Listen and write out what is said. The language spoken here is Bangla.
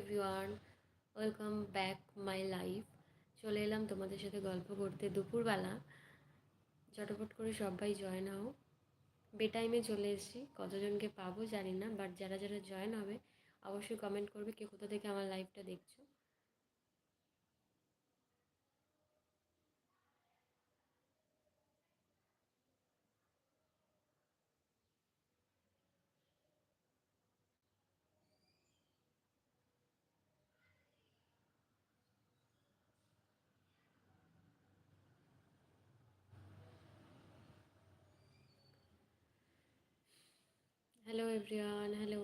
Everyone welcome back my life চলে এলাম তোমাদের সাথে গল্প করতে দুপুরবেলা। চটপট করে সবাই জয়েন হও। বেটাইমে চলে এসেছি। কতজনকে পাবো জানি না বাট যারা যারা জয়েন হবে, অবশ্যই কমেন্ট করবে কে কোথা থেকে আমার লাইফটা দেখছ। Hello everyone hello